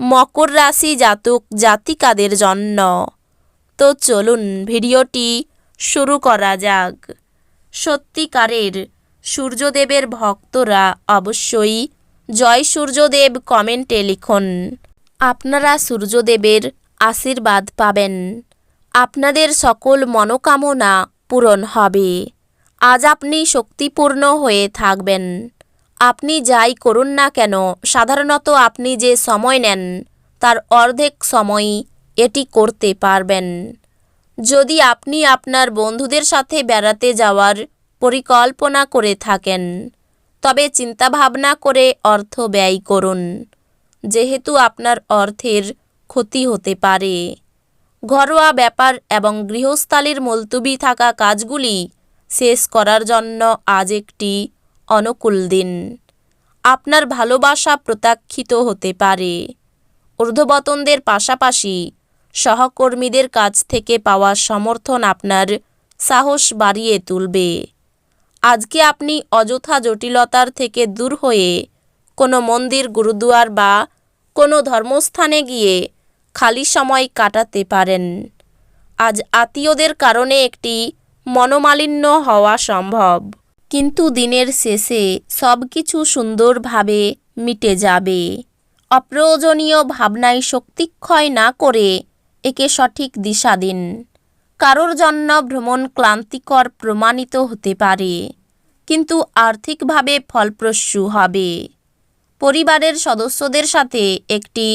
মকর রাশি জাতক জাতিকাদের জন্য। তো চলুন ভিডিওটি শুরু করা যাক। সত্যিকারের সূর্যদেবের ভক্তরা অবশ্যই জয় সূর্যদেব কমেন্টে লিখুন। আপনারা সূর্যদেবের আশীর্বাদ পাবেন। আপনাদের সকল মনোকামনা পূরণ হবে। আজ আপনি শক্তিপূর্ণ হয়ে থাকবেন। আপনি যাই করুন না কেন, সাধারণত আপনি যে সময় নেন, তার অর্ধেক সময় এটি করতে পারবেন। যদি আপনি আপনার বন্ধুদের সাথে বেড়াতে যাওয়ার পরিকল্পনা করে থাকেন, তবে চিন্তাভাবনা করে অর্থ ব্যয় করুন, যেহেতু আপনার অর্থের ক্ষতি হতে পারে। ঘরোয়া ব্যাপার এবং গৃহস্থালির মুলতুবি থাকা কাজগুলি শেষ করার জন্য আজ একটি অনুকূল দিন আপনার ভালোবাসা প্রত্যাখ্যিত হতে পারে। ঊর্ধ্ববতনদের পাশাপাশি সহকর্মীদের কাছ থেকে পাওয়া সমর্থন আপনার সাহস বাড়িয়ে তুলবে। আজকে আপনি অযথা জটিলতার থেকে দূর হয়ে কোনো মন্দির, গুরুদুয়ার বা কোনো ধর্মস্থানে গিয়ে খালি সময় কাটাতে পারেন। আজ আত্মীয়দের কারণে একটি মনোমালিন্য হওয়া সম্ভব। কিন্তু দিনের শেষে সব কিছু সুন্দরভাবে মিটে যাবে। অপ্রয়োজনীয় ভাবনায় শক্তিক্ষয় না করে একে সঠিক দিশা দিন। কারোর জন্য ভ্রমণ ক্লান্তিকর প্রমাণিত হতে পারে, কিন্তু আর্থিকভাবে ফলপ্রসূ হবে। পরিবারের সদস্যদের সাথে একটি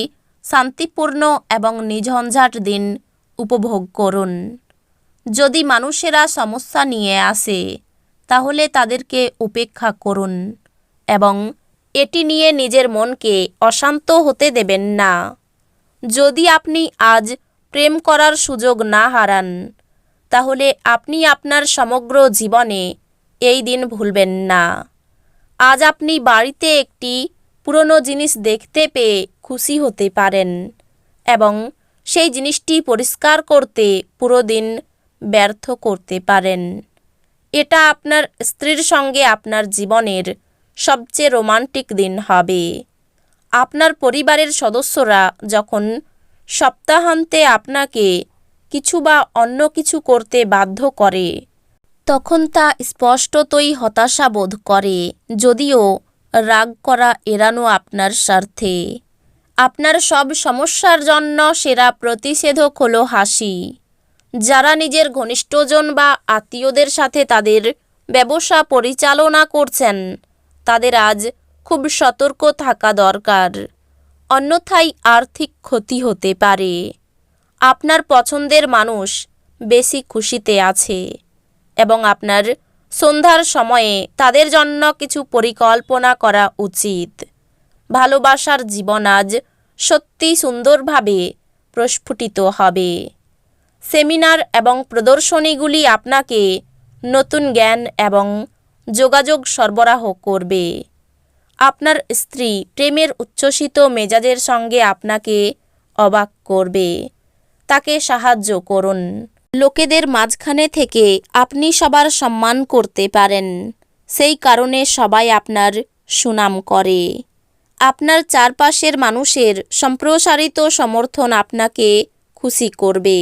শান্তিপূর্ণ এবং নিঝঞ্ঝাট দিন উপভোগ করুন। যদি মানুষেরা সমস্যা নিয়ে আসে তাহলে তাদেরকে উপেক্ষা করুন এবং এটি নিয়ে নিজের মনকে অশান্ত হতে দেবেন না। যদি আপনি আজ প্রেম করার সুযোগ না হারান, তাহলে আপনি আপনার সমগ্র জীবনে এই দিন ভুলবেন না। আজ আপনি বাড়িতে একটি পুরনো জিনিস দেখতে পেয়ে খুশি হতে পারেন এবং সেই জিনিসটি পরিষ্কার করতে পুরো দিন ব্যর্থ করতে পারেন। এটা আপনার স্ত্রীর সঙ্গে আপনার জীবনের সবচেয়ে রোমান্টিক দিন হবে। আপনার পরিবারের সদস্যরা যখন সপ্তাহান্তে আপনাকে কিছু বা অন্য কিছু করতে বাধ্য করে, তখন তা স্পষ্টতই হতাশা বোধ করে, যদিও রাগ করা এড়ানো আপনার স্বার্থে। আপনার সব সমস্যার জন্য সেরা প্রতিষেধক হলো হাসি। যারা নিজের ঘনিষ্ঠজন বা আত্মীয়দের সাথে তাদের ব্যবসা পরিচালনা করছেন, তাদের আজ খুব সতর্ক থাকা দরকার। অন্যথায় আর্থিক ক্ষতি হতে পারে। আপনার পছন্দের মানুষ বেশি খুশিতে আছে এবং আপনার সন্ধ্যার সময়ে তাদের জন্য কিছু পরিকল্পনা করা উচিত। ভালোবাসার জীবন আজ সত্যি সুন্দরভাবে প্রস্ফুটিত হবে। সেমিনার এবং প্রদর্শনীগুলি আপনাকে নতুন জ্ঞান এবং যোগাযোগ সরবরাহ করবে। আপনার স্ত্রী প্রেমের উচ্ছ্বসিত মেজাজের সঙ্গে আপনাকে অবাক করবে। তাকে সাহায্য করুন। লোকেদের মাঝখানে থেকে আপনি সবার সম্মান করতে পারেন। সেই কারণে সবাই আপনার সুনাম করে। আপনার চারপাশের মানুষের সম্প্রসারিত সমর্থন আপনাকে খুশি করবে।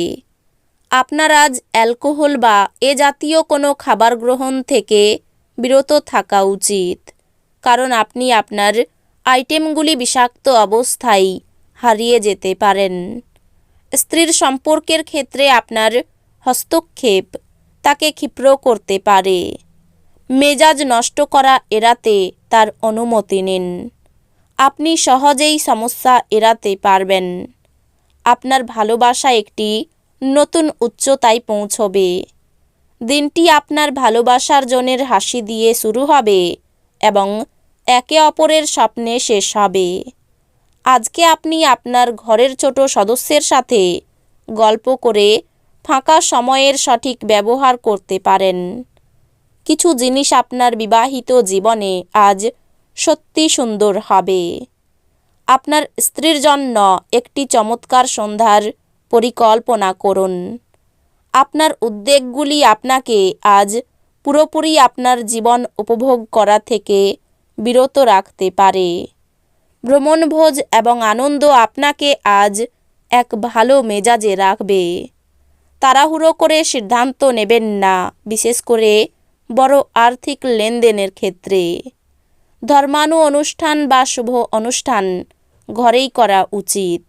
আপনার আজ অ্যালকোহল বা এ জাতীয় কোনো খাবার গ্রহণ থেকে বিরত থাকা উচিত। কারণ আপনি আপনার আইটেমগুলি বিষাক্ত অবস্থায় হারিয়ে যেতে পারেন। স্ত্রীর সম্পর্কের ক্ষেত্রে আপনার হস্তক্ষেপ তাকে ক্ষিপ্র করতে পারে। মেজাজ নষ্ট করা এড়াতে তার অনুমতি নিন। আপনি সহজেই সমস্যা এড়াতে পারবেন। আপনার ভালোবাসা একটি নতুন উচ্চতায় পৌঁছবে। দিনটি আপনার ভালোবাসার জনের হাসি দিয়ে শুরু হবে এবং একে অপরের স্বপ্নে শেষ হবে। আজকে আপনি আপনার ঘরের ছোট সদস্যের সাথে গল্প করে ফাঁকা সময়ের সঠিক ব্যবহার করতে পারেন। কিছু জিনিস আপনার বিবাহিত জীবনে আজ সত্যি সুন্দর হবে। আপনার স্ত্রীর জন্য একটি চমৎকার সন্ধ্যার পরিকল্পনা করুন। আপনার উদ্বেগগুলি আপনাকে আজ পুরোপুরি আপনার জীবন উপভোগ করা থেকে বিরত রাখতে পারে। ভ্রমণভোজ এবং আনন্দ আপনাকে আজ এক ভালো মেজাজে রাখবে। তাড়াহুড়ো করে সিদ্ধান্ত নেবেন না, বিশেষ করে বড় আর্থিক লেনদেনের ক্ষেত্রে। ধর্মানু অনুষ্ঠান বা শুভ অনুষ্ঠান ঘরেই করা উচিত।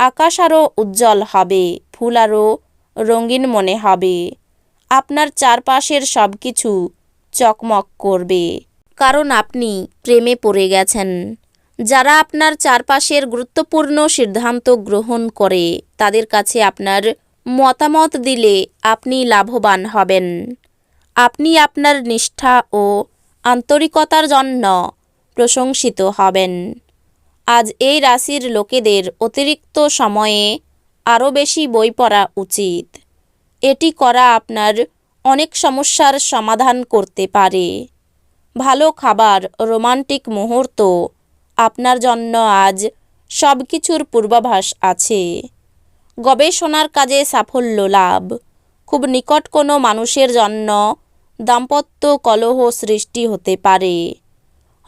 আকাশ আরও উজ্জ্বল হবে, ফুল আরও রঙিন মনে হবে। আপনার চারপাশের সব কিছু চকমক করবে। কারণ আপনি প্রেমে পড়ে গেছেন। যারা আপনার চারপাশের গুরুত্বপূর্ণ সিদ্ধান্ত গ্রহণ করে, তাদের কাছে আপনার মতামত দিলে আপনি লাভবান হবেন। আপনি আপনার নিষ্ঠা ও আন্তরিকতার জন্য প্রশংসিত হবেন। আজ এই রাশির লোকেদের অতিরিক্ত সময়ে আরও বেশি বই পড়া উচিত। এটি করা আপনার অনেক সমস্যার সমাধান করতে পারে। ভালো খাবার, রোমান্টিক মুহূর্ত আপনার জন্য আজ সব কিছুর পূর্বাভাস আছে। গবেষণার কাজে সাফল্য লাভ। খুব নিকট কোনো মানুষের জন্য দাম্পত্য কলহ সৃষ্টি হতে পারে।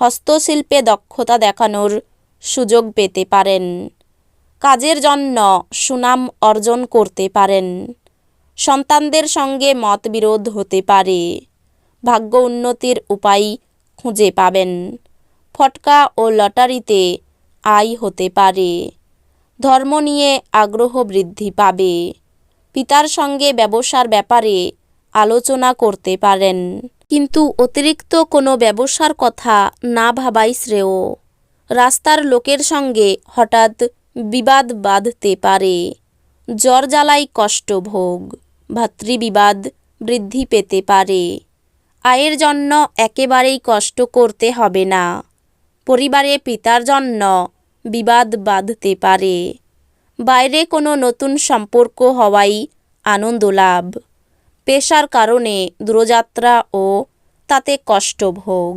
হস্তশিল্পে দক্ষতা দেখানোর সুযোগ পেতে পারেন। কাজের জন্য সুনাম অর্জন করতে পারেন। সন্তানদের সঙ্গে মতবিরোধ হতে পারে। ভাগ্য উন্নতির উপায় খুঁজে পাবেন। ফটকা ও লটারিতে আয় হতে পারে। ধর্ম নিয়ে আগ্রহ বৃদ্ধি পাবে। পিতার সঙ্গে ব্যবসার ব্যাপারে আলোচনা করতে পারেন। কিন্তু অতিরিক্ত কোনো ব্যবসার কথা না ভাবাই শ্রেয়। রাস্তার লোকের সঙ্গে হঠাৎ বিবাদ বাঁধতে পারে। জ্বর জ্বালাই কষ্ট ভোগ, ভাতৃবিবাদ বৃদ্ধি পেতে পারে। আয়ের জন্য একেবারেই কষ্ট করতে হবে না। পরিবারে পিতার জন্য বিবাদ বাঁধতে পারে। বাইরে কোনো নতুন সম্পর্ক হওয়াই আনন্দ লাভ। পেশার কারণে দূরযাত্রা ও তাতে কষ্টভোগ